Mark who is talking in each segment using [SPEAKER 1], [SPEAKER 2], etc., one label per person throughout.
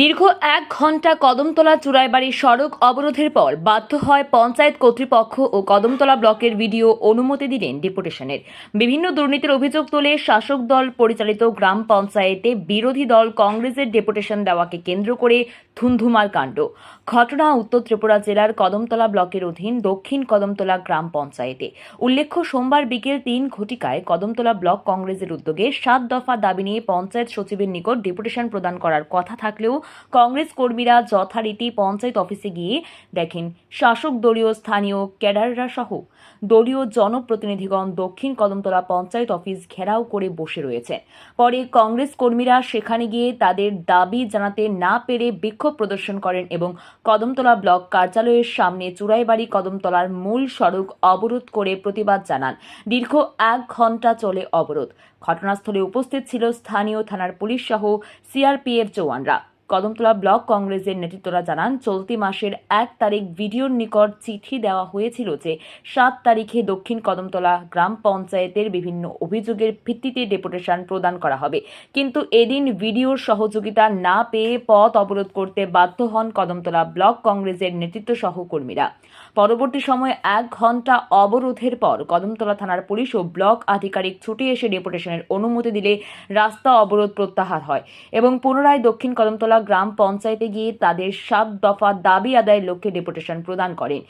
[SPEAKER 1] দীর্ঘ এক ঘণ্টা কদমতলা চুরাইবাড়ি সড়ক অবরোধের পর বাধ্য হয় পঞ্চায়েত কর্তৃপক্ষ ও কদমতলা ব্লকের ভিডিও অনুমতি দিলেন ডেপুটেশনের। বিভিন্ন দুর্নীতির অভিযোগ তুলে শাসক দল পরিচালিত গ্রাম পঞ্চায়েতে বিরোধী দল কংগ্রেসের ডেপুটেশন দেওয়াকে কেন্দ্র করে ধুন্ধুমার কাণ্ড। ঘটনা উত্তর ত্রিপুরা জেলার কদমতলা ব্লকের অধীন দক্ষিণ কদমতলা গ্রাম পঞ্চায়েতে। উল্লেখ্য, সোমবার বিকেল তিন ঘটিকায় কদমতলা ব্লক কংগ্রেসের উদ্যোগে সাত দফা দাবি নিয়ে পঞ্চায়েত সচিবের নিকট ডেপুটেশন প্রদান করার কথা থাকলেও কংগ্রেস কর্মীরা যথারীতি পঞ্চায়েত অফিসে গিয়ে দেখেন শাসক দলীয় স্থানীয় ক্যাডাররা সহ দলীয় জনপ্রতিনিধিগণ দক্ষিণ কদমতলা পঞ্চায়েত অফিস ঘেরাও করে বসে রয়েছে। পরে কংগ্রেস কর্মীরা সেখানে গিয়ে তাদের দাবি জানাতে না পেরে বিক্ষোভ প্রদর্শন করেন এবং কদমতলা ব্লক কার্যালয়ের সামনে চুরাইবাড়ি কদমতলার মূল সড়ক অবরোধ করে প্রতিবাদ জানান। দীর্ঘ এক ঘণ্টা চলে অবরোধ। ঘটনাস্থলে উপস্থিত ছিল স্থানীয় থানার পুলিশ সহ সিআরপিএফ জওয়ানরা। কদমতলা ব্লক কংগ্রেসের নেতৃত্বরা জানান, চলতি মাসের এক তারিখ ভিডিওর নিকট চিঠি দেওয়া হয়েছিল যে, সাত তারিখে দক্ষিণ কদমতলা গ্রাম পঞ্চায়েতের বিভিন্ন অভিযোগের ভিত্তিতে ডেপুটেশন প্রদান করা হবে। কিন্তু এদিন ভিডিওর সহযোগিতা না পেয়ে পথ অবরোধ করতে বাধ্য হন কদমতলা ব্লক কংগ্রেসের নেতৃত্ব সহকর্মীরা। পরবর্তী সময়ে এক ঘণ্টা অবরোধের পর কদমতলা থানার পুলিশ ও ব্লক আধিকারিক ছুটে এসে ডেপুটেশনের অনুমতি দিলে রাস্তা অবরোধ প্রত্যাহার হয় এবং পুনরায় দক্ষিণ কদমতলা গ্রাম পঞ্চায়েতে গিয়ে তাদের সাত দফা দাবি আদায়ের লক্ষ্যে ডেপুটেশন প্রদান করেন।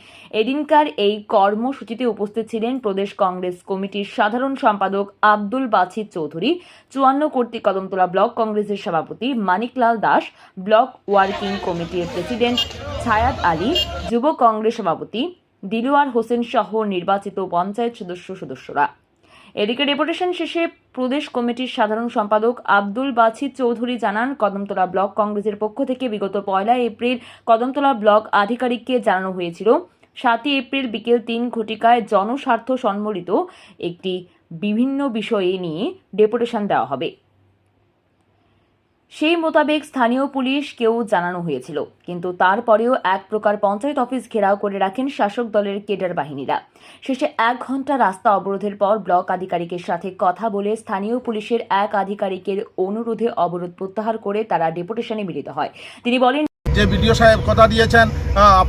[SPEAKER 1] এদিনকার এই কর্মসূচিতে উপস্থিত ছিলেন প্রদেশ কংগ্রেস কমিটির সাধারণ সম্পাদক আব্দুল বাছির চৌধুরী, চুয়ান্ন কর্তৃক কদমতলা ব্লক কংগ্রেসের সভাপতি মানিকলাল দাস, ব্লক ওয়ার্কিং কমিটির প্রেসিডেন্ট ছায়াত আলী, যুব কংগ্রেস সভাপতি দিলওয়ার হোসেন সহ নির্বাচিত পঞ্চায়েত সদস্য সদস্যরা। এদিকে ডেপুটেশন শেষে প্রদেশ কমিটির সাধারণ সম্পাদক আব্দুল বাছিদ চৌধুরী জানান, কদমতলা ব্লক কংগ্রেসের পক্ষ থেকে বিগত পয়লা এপ্রিল কদমতলা ব্লক আধিকারিককে জানানো হয়েছিল। সাতই এপ্রিল বিকেল তিন ঘটিকায় জনস্বার্থ সম্বলিত একটি বিভিন্ন বিষয়ে নিয়ে ডেপুটেশন দেওয়া হবে। সেই মোতাবেক স্থানীয় পুলিশ কেউ জানানো হয়েছিল। কিন্তু তারপরেও এক প্রকার পঞ্চায়েত অফিস ঘেরাও করে রাখেন শাসক দলের কেডার বাহিনীরা। শেষে এক ঘণ্টা রাস্তা অবরোধের পর ব্লক আধিকারিকের সাথে কথা বলে স্থানীয় পুলিশের এক আধিকারিকের অনুরোধে অবরোধ প্রত্যাহার করে তারা ডেপুটেশনে মিলিত হয়। তিনি বলেন,
[SPEAKER 2] যে বিডিও সাহেব কথা দিয়েছেন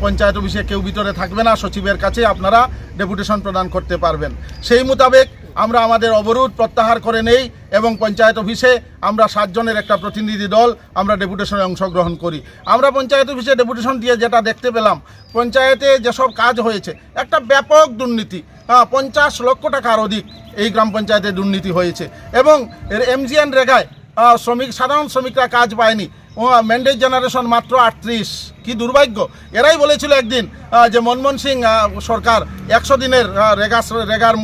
[SPEAKER 2] পঞ্চায়েত অফিসে কেউ ভিতরে থাকবে না, সচিবের কাছে আপনারা ডেপুটেশন প্রদান করতে পারবেন। সেই মোতাবেক আমরা আমাদের অবরোধ প্রত্যাহার করে নেই এবং পঞ্চায়েত অফিসে আমরা সাতজনের একটা প্রতিনিধি দল আমরা ডেপুটেশনে অংশগ্রহণ করি। আমরা পঞ্চায়েত অফিসে ডেপুটেশন দিয়ে যেটা দেখতে পেলাম পঞ্চায়েতে যেসব কাজ হয়েছে একটা ব্যাপক দুর্নীতি হ্যাঁ, পঞ্চাশ লক্ষ টাকার অধিক এই গ্রাম পঞ্চায়েতে দুর্নীতি হয়েছে এবং এর এমজিএন আহ, শ্রমিক সাধারণ শ্রমিকরা কাজ পায়নি। ম্যান্ডেট জেনারেশন মাত্র আটত্রিশ। কি দুর্ভাগ্য। এরাই বলেছিল একদিন যে মনমোহন সিং সরকার একশো দিনের রেগার রেগা রেগার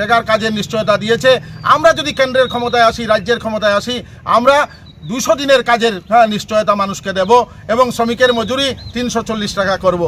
[SPEAKER 2] রেগার কাজের নিশ্চয়তা দিয়েছে। আমরা যদি কেন্দ্রের ক্ষমতায় আসি, রাজ্যের ক্ষমতায় আসি, আমরা দুশো দিনের কাজের হ্যাঁ, নিশ্চয়তা মানুষকে দেব এবং শ্রমিকের মজুরি তিনশো চল্লিশ টাকা করব।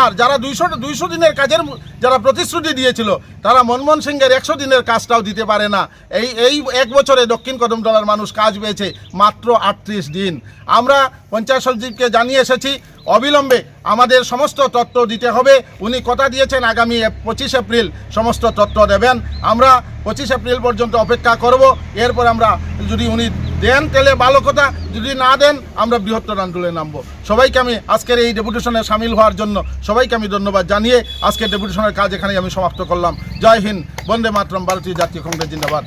[SPEAKER 2] আর যারা দুইশো দুইশো দিনের কাজের যারা প্রতিশ্রুতি দিয়েছিল তারা মনমোহন সিংয়ের একশো দিনের কাজটাও দিতে পারে না। এই এই এক বছরে দক্ষিণ কদমতলার মানুষ কাজ পেয়েছে মাত্র আটত্রিশ দিন। আমরা পঞ্চায়েত সচিবকে জানিয়ে এসেছি অবিলম্বে আমাদের সমস্ত তথ্য দিতে হবে। উনি কথা দিয়েছেন আগামী পঁচিশ এপ্রিল সমস্ত তথ্য দেবেন। আমরা পঁচিশ এপ্রিল পর্যন্ত অপেক্ষা করব। এরপর আমরা যদি উনি দেন তাহলে ভালো কথা, যদি না দেন, আমরা বৃহত্তর আন্দোলনে নামবো। সবাইকে আমি আজকের এই ডেপুটেশনে সামিল হওয়ার জন্য সবাইকে আমি ধন্যবাদ জানিয়ে আজকের ডেপুটেশনের কাজ এখানেই আমি সমাপ্ত করলাম। জয় হিন্দ, বন্দে মাতরম ভারতীয় জাতীয় কংগ্রেস, জিন্দাবাদ।